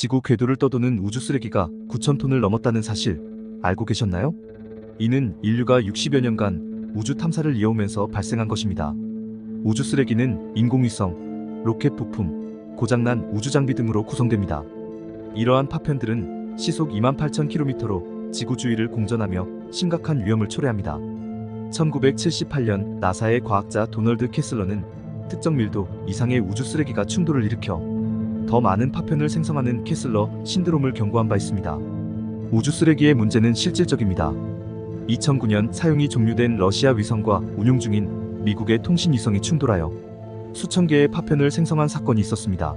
지구 궤도를 떠도는 우주 쓰레기가 9,000톤을 넘었다는 사실 알고 계셨나요? 이는 인류가 60여 년간 우주 탐사를 이어오면서 발생한 것입니다. 우주 쓰레기는 인공위성, 로켓 부품, 고장난 우주 장비 등으로 구성됩니다. 이러한 파편들은 시속 28,000km로 지구 주위를 공전하며 심각한 위험을 초래합니다. 1978년 나사의 과학자 도널드 캐슬러는 특정 밀도 이상의 우주 쓰레기가 충돌을 일으켜 더 많은 파편을 생성하는 캐슬러 신드롬을 경고한 바 있습니다. 우주 쓰레기의 문제는 실질적입니다. 2009년 사용이 종료된 러시아 위성과 운용 중인 미국의 통신 위성이 충돌하여 수천 개의 파편을 생성한 사건이 있었습니다.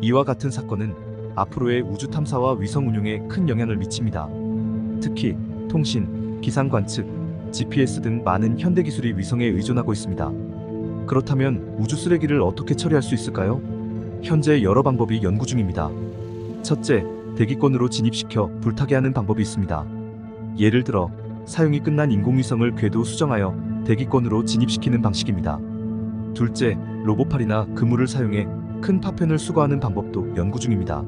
이와 같은 사건은 앞으로의 우주 탐사와 위성 운용에 큰 영향을 미칩니다. 특히 통신, 기상 관측, GPS 등 많은 현대 기술이 위성에 의존하고 있습니다. 그렇다면 우주 쓰레기를 어떻게 처리할 수 있을까요? 현재 여러 방법이 연구 중입니다. 첫째, 대기권으로 진입시켜 불타게 하는 방법이 있습니다. 예를 들어 사용이 끝난 인공위성을 궤도 수정하여 대기권으로 진입시키는 방식입니다. 둘째, 로보팔이나 그물을 사용해 큰 파편을 수거하는 방법도 연구 중입니다.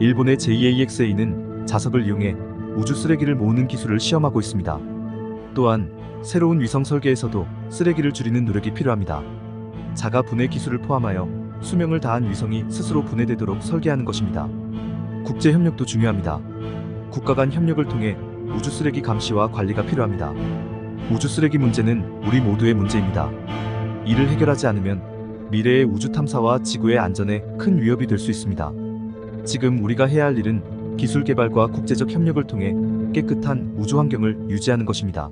일본의 JAXA는 자석을 이용해 우주 쓰레기를 모으는 기술을 시험하고 있습니다. 또한 새로운 위성 설계에서도 쓰레기를 줄이는 노력이 필요합니다. 자가 분해 기술을 포함하여 수명을 다한 위성이 스스로 분해되도록 설계하는 것입니다. 국제 협력도 중요합니다. 국가 간 협력을 통해 우주 쓰레기 감시와 관리가 필요합니다. 우주 쓰레기 문제는 우리 모두의 문제입니다. 이를 해결하지 않으면 미래의 우주 탐사와 지구의 안전에 큰 위협이 될 수 있습니다. 지금 우리가 해야 할 일은 기술 개발과 국제적 협력을 통해 깨끗한 우주 환경을 유지하는 것입니다.